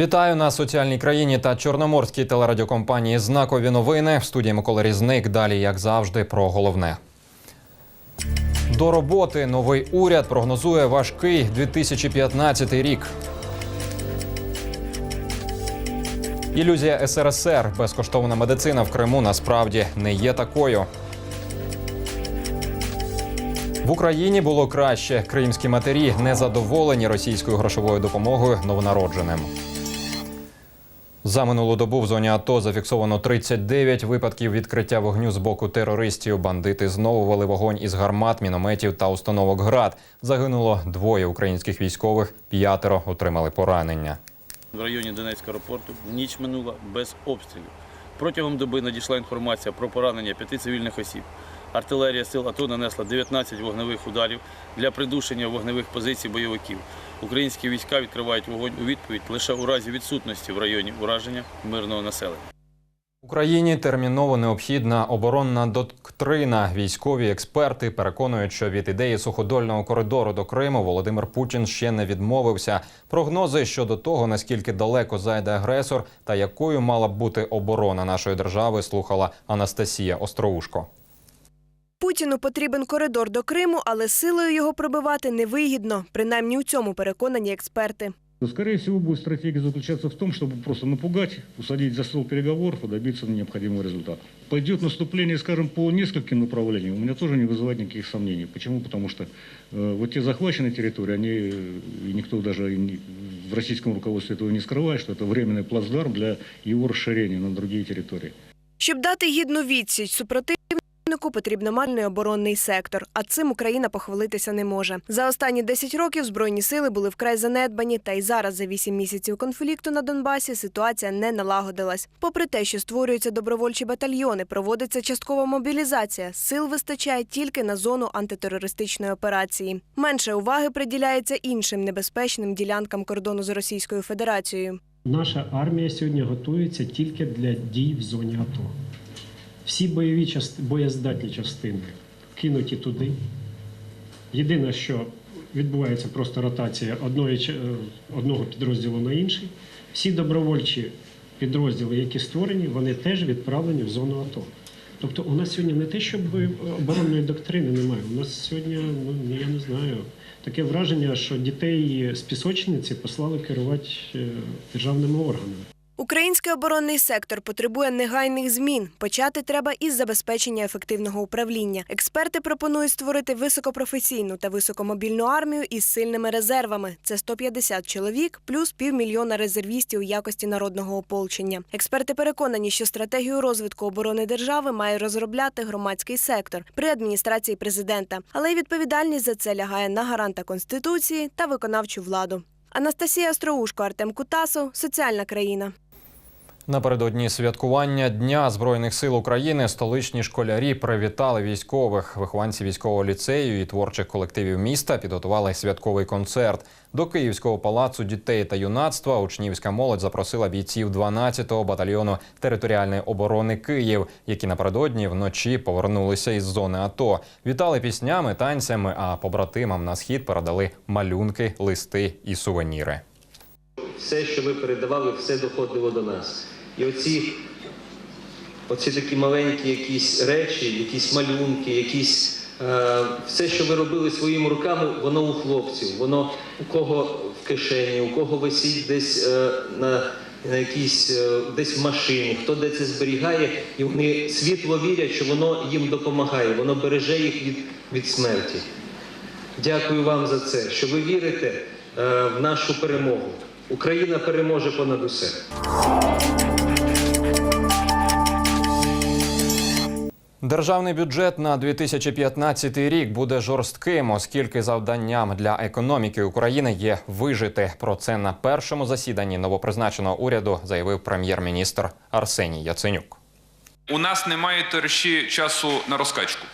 Вітаю на соціальній країні та чорноморській телерадіокомпанії Знакові новини. В студії Микола Різник. Далі, як завжди, про головне. До роботи новий уряд прогнозує важкий 2015 рік. Ілюзія СРСР. Безкоштовна медицина в Криму насправді не є такою. В Україні було краще. Кримські матері не задоволені російською грошовою допомогою новонародженим. За минулу добу в зоні АТО зафіксовано 39 випадків відкриття вогню з боку терористів. Бандити знову вели вогонь із гармат, мінометів та установок ГРАД. Загинуло двоє українських військових, п'ятеро отримали поранення. В районі Донецького аеропорту ніч минула без обстрілів. Протягом доби надійшла інформація про поранення п'яти цивільних осіб. Артилерія сил АТО нанесла 19 вогневих ударів для придушення вогневих позицій бойовиків. Українські війська відкривають вогонь у відповідь лише у разі відсутності в районі ураження мирного населення. Україні терміново необхідна оборонна доктрина. Військові експерти переконують, що від ідеї суходольного коридору до Криму Володимир Путін ще не відмовився. Прогнози щодо того, наскільки далеко зайде агресор та якою мала б бути оборона нашої держави, слухала Анастасія Остроушко. Путіну потрібен коридор до Криму, але силою його пробивати невигідно. Принаймні у цьому переконані експерти. Но, скорее всего, будет стратегия заключаться в том, чтобы просто напугать, усадить за стол переговоров и добиться необходимого результата. Пойдет наступление, скажем, по нескольким направлениям, у меня тоже не вызывает никаких сомнений. Почему? Потому что э, вот те захваченные территории, они, э, и никто даже и не- в российском руководстве этого не скрывает, что это временный плацдарм для его расширения на другие территории. Щоб дати гідну відсіч супротивнику, потрібно мальний оборонний сектор. А цим Україна похвалитися не може. За останні 10 років збройні сили були вкрай занедбані, та й зараз, за 8 місяців конфлікту на Донбасі, ситуація не налагодилась. Попри те, що створюються добровольчі батальйони, проводиться часткова мобілізація. Сил вистачає тільки на зону антитерористичної операції. Менше уваги приділяється іншим небезпечним ділянкам кордону з Російською Федерацією. Наша армія сьогодні готується тільки для дій в зоні АТО. Всі бойові части, боєздатні частини кинуті туди. Єдине, що відбувається просто ротація одної, е, одного підрозділу на інший. Всі добровольчі підрозділи, які створені, вони теж відправлені в зону АТО. Тобто у нас сьогодні не те, щоб оборонної доктрини немає. У нас сьогодні, ну я не знаю, таке враження, що дітей з пісочниці послали керувати е, державними органами. Український оборонний сектор потребує негайних змін. Почати треба із забезпечення ефективного управління. Експерти пропонують створити високопрофесійну та високомобільну армію із сильними резервами. Це 150 чоловік плюс півмільйона резервістів у якості народного ополчення. Експерти переконані, що стратегію розвитку оборони держави має розробляти громадський сектор при адміністрації президента, але й відповідальність за це лягає на гаранта конституції та виконавчу владу. Анастасія Остроушко, Артем Кутасов, соціальна країна. Напередодні святкування Дня Збройних сил України столичні школярі привітали військових. Вихованці військового ліцею і творчих колективів міста підготували святковий концерт. До Київського палацу дітей та юнацтва учнівська молодь запросила бійців 12-го батальйону територіальної оборони Київ, які напередодні вночі повернулися із зони АТО. Вітали піснями, танцями, а побратимам на схід передали малюнки, листи і сувеніри. все, що ви передавали, все доходило до нас. І оці, оці такі маленькі якісь речі, якісь малюнки, якісь е, все, що ви робили своїми руками, воно у хлопців, воно у кого в кишені, у кого висить десь е, на, на якійсь, е, десь в машині, хто де це зберігає, і вони світло вірять, що воно їм допомагає, воно береже їх від, від смерті. Дякую вам за це, що ви вірите в нашу перемогу. Україна переможе понад усе. Державний бюджет на 2015 рік буде жорстким, оскільки завданням для економіки України є вижити. Про це на першому засіданні новопризначеного уряду заявив прем'єр-міністр Арсеній Яценюк. У нас немає товариші часу на розкачку.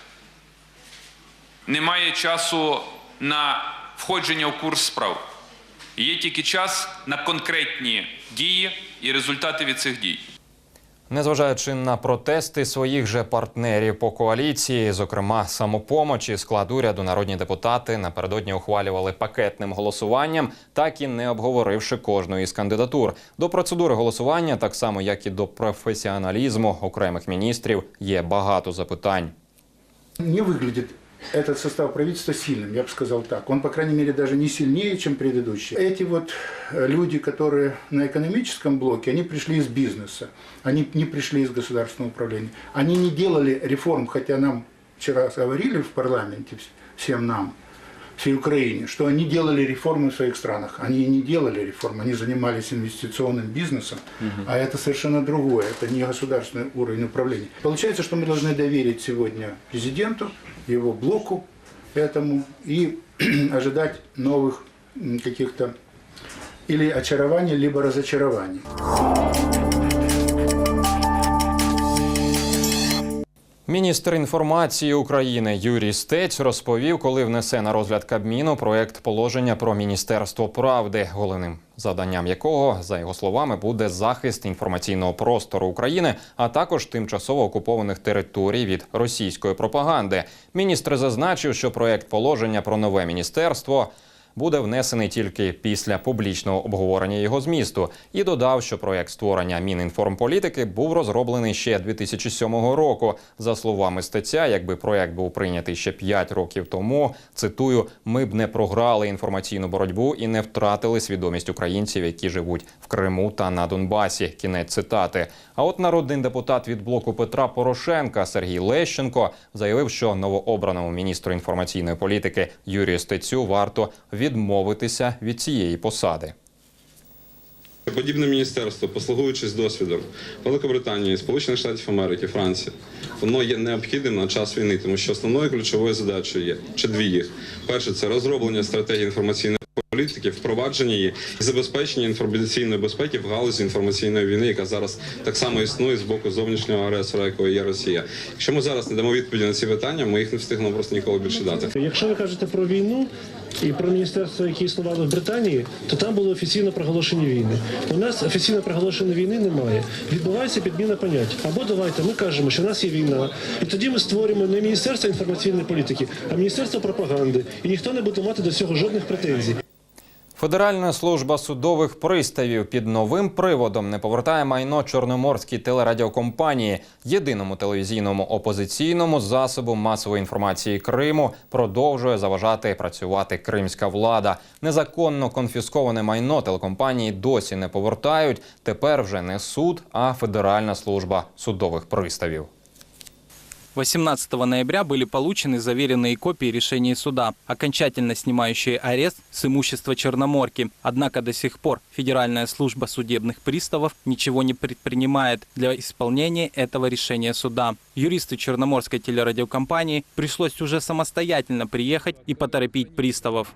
Немає часу на входження в курс справ. Є тільки час на конкретні дії і результати від цих дій. Незважаючи на протести своїх же партнерів по коаліції, зокрема самопомочі, склад уряду народні депутати напередодні ухвалювали пакетним голосуванням, так і не обговоривши кожної із кандидатур. До процедури голосування, так само як і до професіоналізму окремих міністрів, є багато запитань. Не выглядит этот состав правительства сильным, я бы сказал так. Он, по крайней мере, даже не сильнее, чем предыдущий. Эти вот э, люди, которые на экономическом блоке, они пришли из бизнеса, они не пришли из государственного управления. Они не делали реформ, хотя нам вчера говорили в парламенте, вс- всем нам, всей Украине, что они делали реформы в своих странах. Они не делали реформ, они занимались инвестиционным бизнесом, а это совершенно другое, это не государственный уровень управления. Получается, что мы должны доверить сегодня президенту, его блоку этому и ожидать новых каких-то или очарований, либо разочарований. Міністр інформації України Юрій Стець розповів, коли внесе на розгляд Кабміну проект положення про міністерство правди, головним завданням якого, за його словами, буде захист інформаційного простору України, а також тимчасово окупованих територій від російської пропаганди. Міністр зазначив, що проект положення про нове міністерство буде внесений тільки після публічного обговорення його змісту, і додав, що проект створення Мінінформполітики був розроблений ще 2007 року. За словами стаття, якби проект був прийнятий ще 5 років тому, цитую, ми б не програли інформаційну боротьбу і не втратили свідомість українців, які живуть в Криму та на Донбасі. Кінець цитати. А от народний депутат від блоку Петра Порошенка Сергій Лещенко заявив, що новообраному міністру інформаційної політики Юрію Стецю варто відмовитися від цієї посади. Подібне міністерство, послугуючись досвідом Великобританії, Сполучених Штатів Америки, Франції, воно є необхідним на час війни, тому що основною ключовою задачею є чи дві їх. Перше це розроблення стратегії інформаційної політики, впровадження її і забезпечення інформаційної безпеки в галузі інформаційної війни, яка зараз так само існує з боку зовнішнього агресора, якою є Росія. Якщо ми зараз не дамо відповіді на ці питання, ми їх не встигнемо просто ніколи більше дати. Якщо ви кажете про війну і про міністерство, яке існувало в Британії, то там були офіційно проголошені війни. У нас офіційно проголошеної війни немає. Відбувається підміна понять. Або давайте ми кажемо, що в нас є війна, і тоді ми створюємо не міністерство інформаційної політики, а міністерство пропаганди. І ніхто не буде мати до цього жодних претензій. Федеральна служба судових приставів під новим приводом не повертає майно Чорноморській телерадіокомпанії, єдиному телевізійному опозиційному засобу масової інформації Криму, продовжує заважати працювати кримська влада. Незаконно конфісковане майно телекомпанії досі не повертають. Тепер вже не суд, а Федеральна служба судових приставів. 18 ноября были получены заверенные копии решений суда, окончательно снимающие арест с имущества Черноморки. Однако до сих пор Федеральная служба судебных приставов ничего не предпринимает для исполнения этого решения суда. Юристу Черноморской телерадиокомпании пришлось уже самостоятельно приехать и поторопить приставов.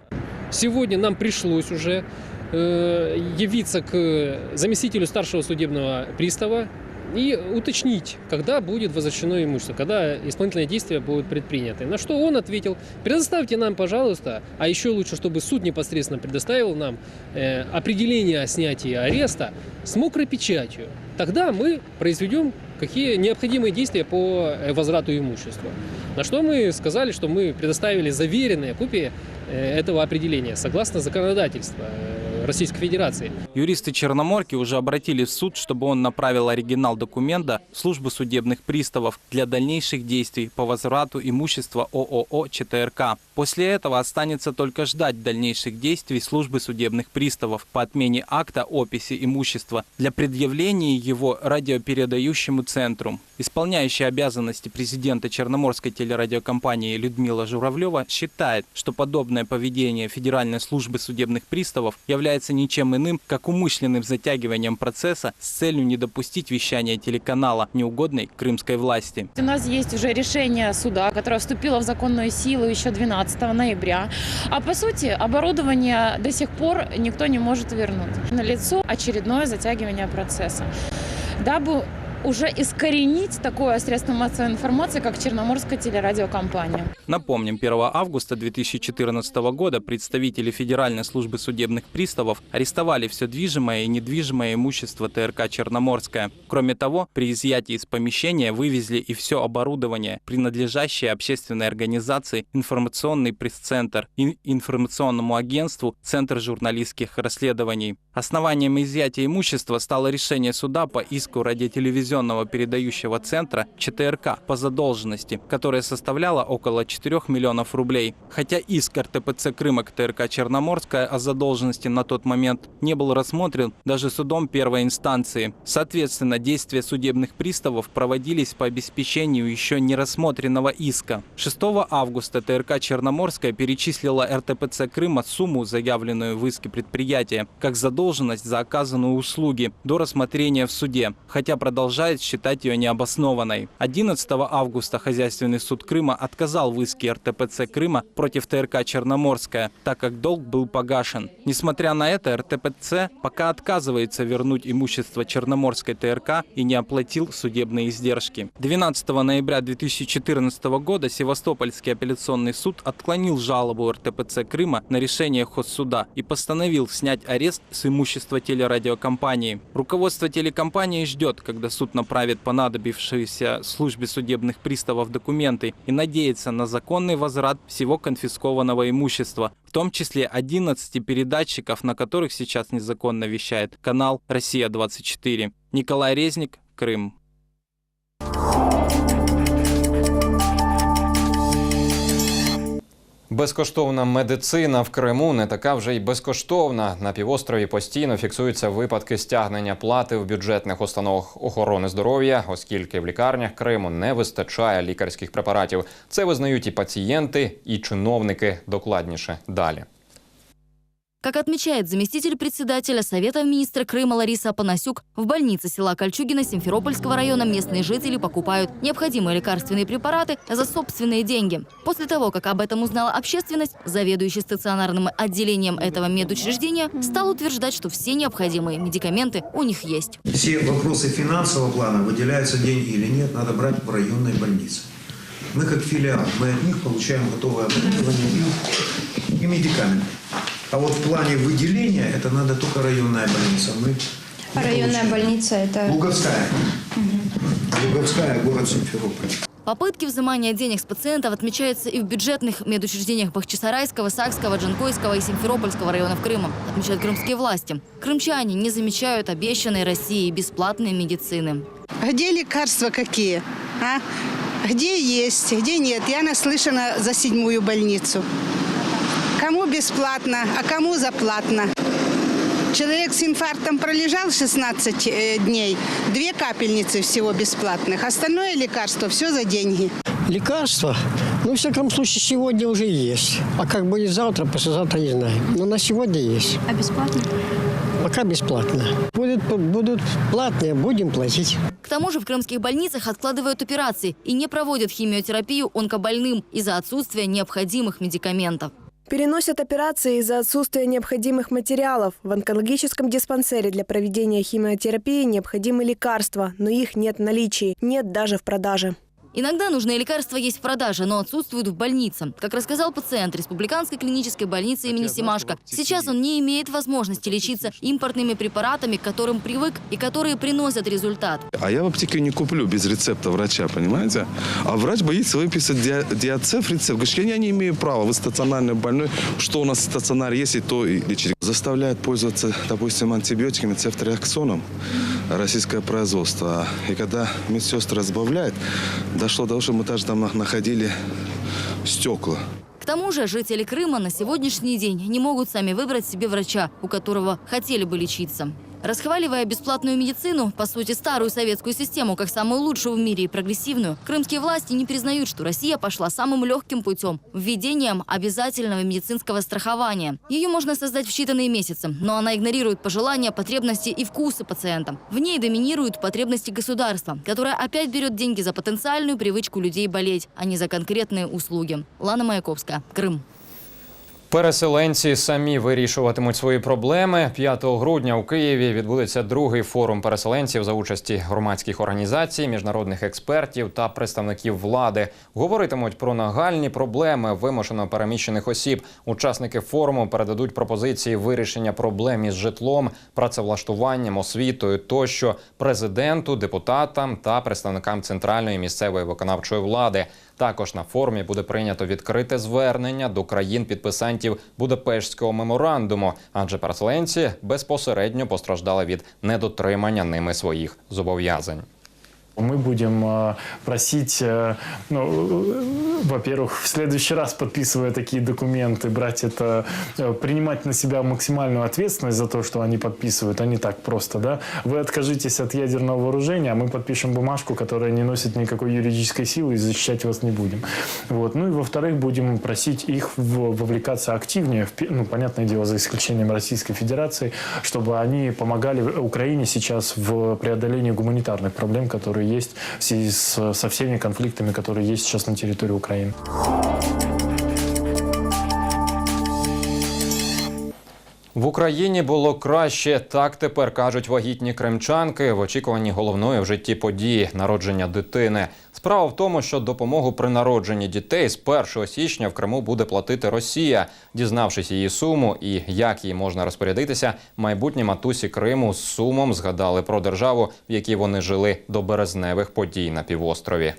Сегодня нам пришлось уже э, явиться к заместителю старшего судебного пристава и уточнить, когда будет возвращено имущество, когда исполнительные действия будут предприняты. На что он ответил, предоставьте нам, пожалуйста, а еще лучше, чтобы суд непосредственно предоставил нам э, определение о снятии ареста с мокрой печатью. Тогда мы произведем какие необходимые действия по э, возврату имущества. На что мы сказали, что мы предоставили заверенные копии э, этого определения согласно законодательству Российской Федерации. Юристы Черноморки уже обратились в суд, чтобы он направил оригинал документа в службу судебных приставов для дальнейших действий по возврату имущества ООО ЧТРК. После этого останется только ждать дальнейших действий службы судебных приставов по отмене акта описи имущества для предъявления его радиопередающему центру. Исполняющая обязанности президента Черноморской телерадиокомпании Людмила Журавлева считает, что подобное поведение Федеральной службы судебных приставов является ничем иным, как умышленным затягиванием процесса с целью не допустить вещания телеканала неугодной крымской власти. У нас есть уже решение суда, которое вступило в законную силу еще 12 ноября. А по сути, оборудование до сих пор никто не может вернуть. На лицо очередное затягивание процесса. Дабы уже искоренить такое средство массовой информации, как Черноморская телерадиокомпания. Напомним, 1 августа 2014 года представители Федеральной службы судебных приставов арестовали все движимое и недвижимое имущество ТРК «Черноморская». Кроме того, при изъятии из помещения вывезли и все оборудование, принадлежащее общественной организации «Информационный пресс-центр» и информационному агентству «Центр журналистских расследований». Основанием изъятия имущества стало решение суда по иску радиотелевизионного передающего центра ЧТРК по задолженности, которая составляла около 4 миллионов рублей. Хотя иск РТПЦ Крыма к ТРК Черноморская о задолженности на тот момент не был рассмотрен даже судом первой инстанции. Соответственно, действия судебных приставов проводились по обеспечению еще не рассмотренного иска. 6 августа ТРК Черноморская перечислила РТПЦ Крыма сумму, заявленную в иске предприятия, как задолженность за оказанные услуги до рассмотрения в суде, хотя продолжает считать ее необоснованной. 11 августа Хозяйственный суд Крыма отказал в иске РТПЦ Крыма против ТРК Черноморская, так как долг был погашен. Несмотря на это, РТПЦ пока отказывается вернуть имущество Черноморской ТРК и не оплатил судебные издержки. 12 ноября 2014 года Севастопольский апелляционный суд отклонил жалобу РТПЦ Крыма на решение Хоссуда и постановил снять арест с имущества телерадиокомпании. Руководство телекомпании ждет, когда суд направит понадобившиеся службе судебных приставов документы и надеется на законный возврат всего конфискованного имущества, в том числе 11 передатчиков, на которых сейчас незаконно вещает канал «Россия-24». Николай Резник, Крым. Безкоштовна медицина в Криму не така вже й безкоштовна. На півострові постійно фіксуються випадки стягнення плати в бюджетних установах охорони здоров'я, оскільки в лікарнях Криму не вистачає лікарських препаратів. Це визнають і пацієнти, і чиновники. Докладніше далі. Как отмечает заместитель председателя Совета министра Крыма Лариса Панасюк, в больнице села Кольчугино Симферопольского района местные жители покупают необходимые лекарственные препараты за собственные деньги. После того, как об этом узнала общественность, заведующий стационарным отделением этого медучреждения стал утверждать, что все необходимые медикаменты у них есть. Все вопросы финансового плана, выделяются деньги или нет, надо брать в районной больнице. Мы как филиал, мы от них получаем готовое оборудование и медикаменты. А вот в плане выделения это надо только районная больница. Мы не Районная больница это... Луговская. Луговская, город Симферополь. Попытки взимания денег с пациентов отмечаются и в бюджетных медучреждениях Бахчисарайского, Сакского, Джанкойского и Симферопольского районов Крыма, отмечают крымские власти. Крымчане не замечают обещанной России бесплатной медицины. Где лекарства какие? А? Где есть, где нет? Я наслышана за седьмую больницу. Кому бесплатно, а кому заплатно? Человек с инфарктом пролежал 16 э, дней, две капельницы всего бесплатных, остальное лекарство все за деньги. Лекарства, ну, в всяком случае, сегодня уже есть. А как будет завтра, послезавтра не знаю. Но на сегодня есть. А бесплатно? Пока бесплатно. Будут, будут платные, будем платить. К тому же в крымских больницах откладывают операции и не проводят химиотерапию онкобольным из-за отсутствия необходимых медикаментов. Переносят операции из-за отсутствия необходимых материалов. В онкологическом диспансере для проведения химиотерапии необходимы лекарства, но их нет в наличии, нет даже в продаже. Иногда нужные лекарства есть в продаже, но отсутствуют в больнице. Как рассказал пациент Республиканской клинической больницы имени Симашко, сейчас он не имеет возможности лечиться импортными препаратами, к которым привык и которые приносят результат. А я в аптеке не куплю без рецепта врача, понимаете? А врач боится выписать диа- диацеф рецепт. Говорит, я не имею права, вы стационарный больной. Что у нас в стационаре есть, и то и лечить. Заставляют пользоваться, допустим, антибиотиками, цефтриаксоном, российское производство. И когда медсестры разбавляют, дошло до того, что мы даже там на- находили стекла. К тому же жители Крыма на сегодняшний день не могут сами выбрать себе врача, у которого хотели бы лечиться. Расхваливая бесплатную медицину, по сути старую советскую систему, как самую лучшую в мире и прогрессивную, крымские власти не признают, что Россия пошла самым легким путем – введением обязательного медицинского страхования. Ее можно создать в считанные месяцы, но она игнорирует пожелания, потребности и вкусы пациента. В ней доминируют потребности государства, которое опять берет деньги за потенциальную привычку людей болеть, а не за конкретные услуги. Лана Маяковская, Крым. Переселенці самі вирішуватимуть свої проблеми. 5 грудня у Києві відбудеться другий форум переселенців за участі громадських організацій, міжнародних експертів та представників влади. Говоритимуть про нагальні проблеми вимушено переміщених осіб. Учасники форуму передадуть пропозиції вирішення проблем із житлом, працевлаштуванням, освітою тощо президенту, депутатам та представникам центральної місцевої виконавчої влади. Також на форумі буде прийнято відкрите звернення до країн підписантів Будапештського меморандуму, адже переселенці безпосередньо постраждали від недотримання ними своїх зобов'язань. Мы будем э, просить, э, ну, э, во-первых, в следующий раз, подписывая такие документы, брать это, принимать на себя максимальную ответственность за то, что они подписывают, а не так просто, да. Вы откажитесь от ядерного вооружения, а мы подпишем бумажку, которая не носит никакой юридической силы и защищать вас не будем. Вот. Ну и во-вторых, будем просить их вовлекаться активнее, ну, понятное дело, за исключением Российской Федерации, чтобы они помогали Украине сейчас в преодолении гуманитарных проблем, которые есть в связи с- со всеми конфликтами, которые есть сейчас на территории Украины. В Україні було краще. Так тепер кажуть вагітні кримчанки в очікуванні головної в житті події народження дитини. Справа в тому, що допомогу при народженні дітей з 1 січня в Криму буде платити Росія. Дізнавшись її суму і як їй можна розпорядитися, майбутні матусі Криму з сумом згадали про державу, в якій вони жили до березневих подій на півострові.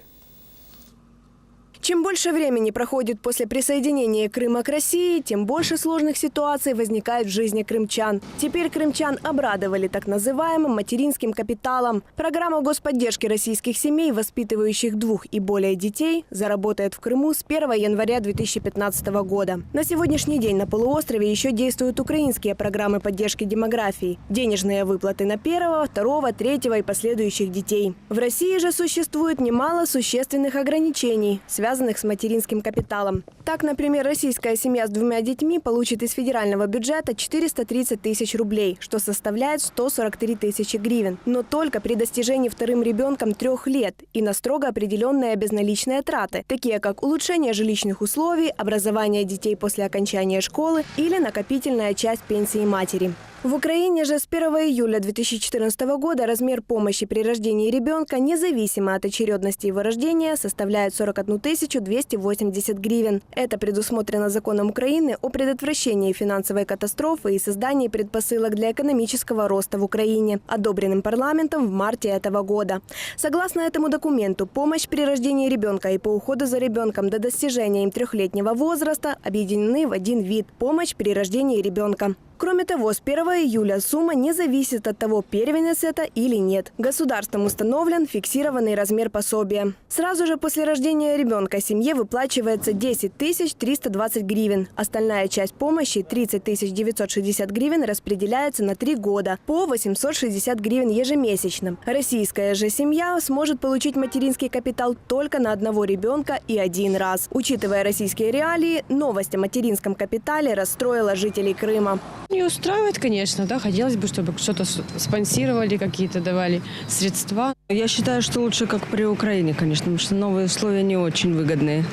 Чем больше времени проходит после присоединения Крыма к России, тем больше сложных ситуаций возникает в жизни крымчан. Теперь крымчан обрадовали так называемым материнским капиталом. Программа господдержки российских семей, воспитывающих двух и более детей, заработает в Крыму с 1 января 2015 года. На сегодняшний день на полуострове еще действуют украинские программы поддержки демографии. Денежные выплаты на первого, второго, третьего и последующих детей. В России же существует немало существенных ограничений, связанных с материнским капиталом. Так, например, российская семья с двумя детьми получит из федерального бюджета 430 тысяч рублей, что составляет 143 тысячи гривен, но только при достижении вторым ребенком трех лет и на строго определенные безналичные траты, такие как улучшение жилищных условий, образование детей после окончания школы или накопительная часть пенсии матери. В Украине же с 1 июля 2014 года размер помощи при рождении ребенка, независимо от очередности его рождения, составляет 41 280 гривен. Это предусмотрено законом Украины о предотвращении финансовой катастрофы и создании предпосылок для экономического роста в Украине, одобренным парламентом в марте этого года. Согласно этому документу, помощь при рождении ребенка и по уходу за ребенком до достижения им трехлетнего возраста объединены в один вид – помощь при рождении ребенка. Кроме того, с 1 июля сумма не зависит от того, первенец это или нет. Государством установлен фиксированный размер пособия. Сразу же после рождения ребенка семье выплачивается 10 320 гривен. Остальная часть помощи, 30 960 гривен, распределяется на три года по 860 гривен ежемесячно. Российская же семья сможет получить материнский капитал только на одного ребенка и один раз. Учитывая российские реалии, новость о материнском капитале расстроила жителей Крыма. Не устраивает, конечно, да, хотелось бы, чтобы что-то с- спонсировали, какие-то давали средства. Я считаю, что лучше как при Украине, конечно, потому что новые условия не очень выгодные.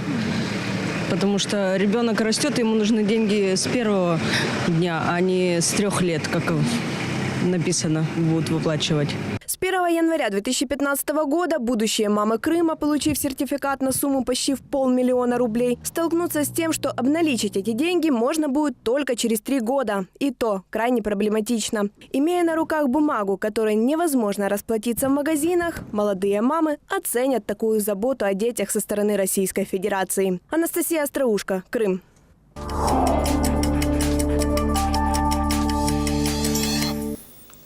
Потому что ребенок растет, ему нужны деньги с первого дня, а не с трех лет, как написано, будут выплачивать. С 1 января 2015 года будущие мамы Крыма, получив сертификат на сумму почти в полмиллиона рублей, столкнутся с тем, что обналичить эти деньги можно будет только через три года. И то крайне проблематично. Имея на руках бумагу, которой невозможно расплатиться в магазинах, молодые мамы оценят такую заботу о детях со стороны Российской Федерации. Анастасия Остроушка, Крым.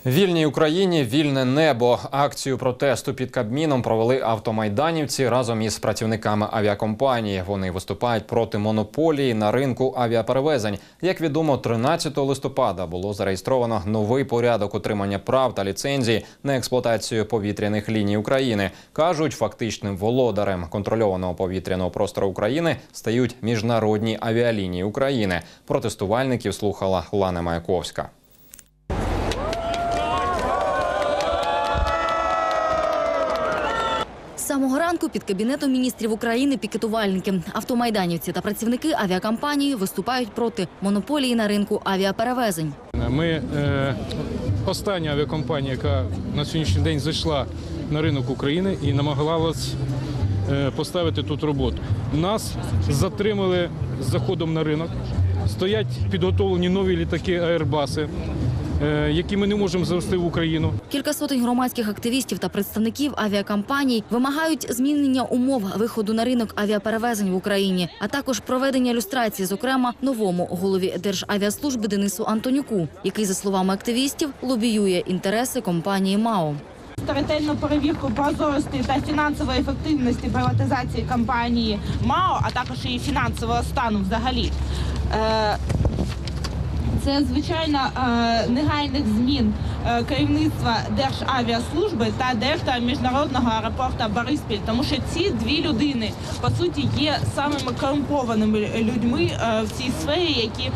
Вільній Україні вільне небо. Акцію протесту під Кабміном провели автомайданівці разом із працівниками авіакомпанії. Вони виступають проти монополії на ринку авіаперевезень. Як відомо, 13 листопада було зареєстровано новий порядок отримання прав та ліцензій на експлуатацію повітряних ліній України. кажуть, фактичним володарем контрольованого повітряного простору України стають міжнародні авіалінії України. Протестувальників слухала Лана Маяковська. З самого ранку під кабінетом міністрів України пікетувальники, автомайданівці та працівники авіакомпанії виступають проти монополії на ринку авіаперевезень. Ми е, остання авіакомпанія, яка на сьогоднішній день зайшла на ринок України і намагалась е, поставити тут роботу. Нас затримали з заходом на ринок. Стоять підготовлені нові літаки Аербаси, які ми не можемо завести в Україну. Кілька сотень громадських активістів та представників авіакомпаній вимагають змінення умов виходу на ринок авіаперевезень в Україні, а також проведення люстрації, зокрема новому голові Державіаслужби Денису Антонюку, який, за словами активістів, лобіює інтереси компанії МАО. ретельну перевірку прозорості та фінансової ефективності приватизації компанії МАО, а також її фінансового стану взагалі. Це звичайно е, негайних змін е, керівництва Державіаслужби та дельта міжнародного аеропорту Бориспіль, тому що ці дві людини по суті є самими корумпованими людьми е, в цій сфері, які,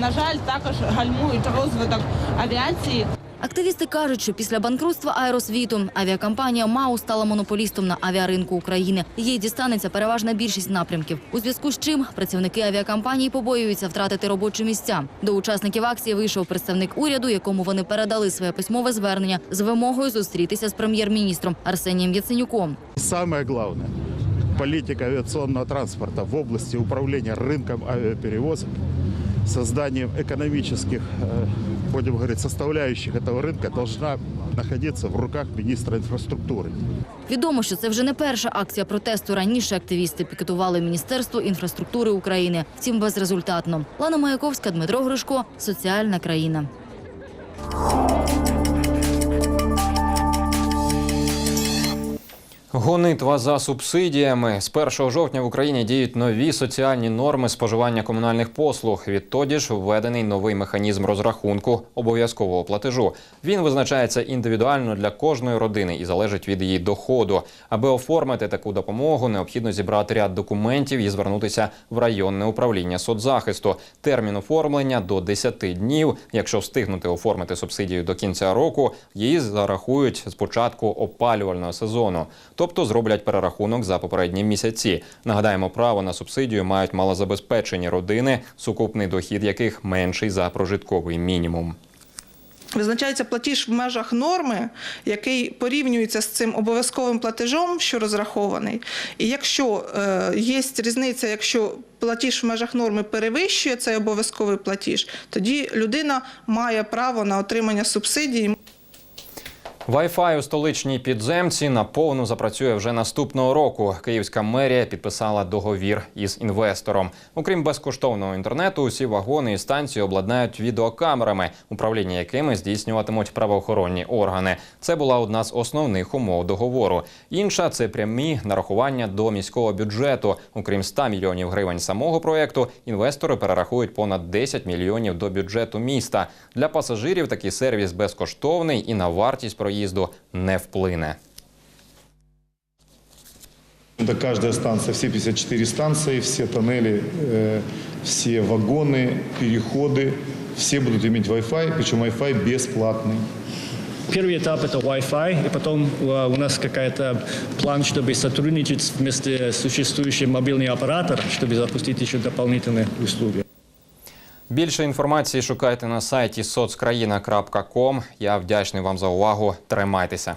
на жаль, також гальмують розвиток авіації. Активісти кажуть, що після банкрутства аеросвіту авіакомпанія МАУ стала монополістом на авіаринку України. Їй дістанеться переважна більшість напрямків. У зв'язку з чим працівники авіакомпанії побоюються втратити робочі місця. До учасників акції вийшов представник уряду, якому вони передали своє письмове звернення з вимогою зустрітися з прем'єр-міністром Арсенієм Яценюком. Самое главное, политика авиационного транспорта в области управления рынком авиаперевозок, созданием экономических, э, будем говорить, составляющих этого рынка должна находиться в руках министра инфраструктуры. Відомо, що це вже не перша акція протесту. Раніше активісти пікетували Міністерство інфраструктури України. Втім, безрезультатно. Лана Маяковська, Дмитро Гришко, Соціальна країна. Гонитва за субсидіями з 1 жовтня в Україні діють нові соціальні норми споживання комунальних послуг. Відтоді ж введений новий механізм розрахунку обов'язкового платежу. Він визначається індивідуально для кожної родини і залежить від її доходу. Аби оформити таку допомогу, необхідно зібрати ряд документів і звернутися в районне управління соцзахисту. Термін оформлення до 10 днів. Якщо встигнути оформити субсидію до кінця року, її зарахують з початку опалювального сезону. Тобто зроблять перерахунок за попередні місяці. Нагадаємо, право на субсидію мають малозабезпечені родини, сукупний дохід яких менший за прожитковий мінімум. Визначається платіж в межах норми, який порівнюється з цим обов'язковим платежом, що розрахований. І якщо е, є різниця, якщо платіж в межах норми перевищує цей обов'язковий платіж, тоді людина має право на отримання субсидії. Wi-Fi у столичній підземці наповну запрацює вже наступного року. Київська мерія підписала договір із інвестором. Окрім безкоштовного інтернету, усі вагони і станції обладнають відеокамерами, управління якими здійснюватимуть правоохоронні органи. Це була одна з основних умов договору. Інша це прямі нарахування до міського бюджету. Окрім 100 мільйонів гривень самого проекту, інвестори перерахують понад 10 мільйонів до бюджету міста. Для пасажирів такий сервіс безкоштовний і на вартість проїзду не вплине. Это каждая станция, все 54 станции, все тоннели, э, все вагоны, переходы, все будут иметь Wi-Fi, причем Wi-Fi бесплатный. Первый этап это Wi-Fi, и потом э, у нас какая-то план, чтобы сотрудничать вместе с существующим мобильный оператор, чтобы запустить еще дополнительные услуги. Більше інформації шукайте на сайті соцкраїна.ком. Я вдячний вам за увагу. Тримайтеся.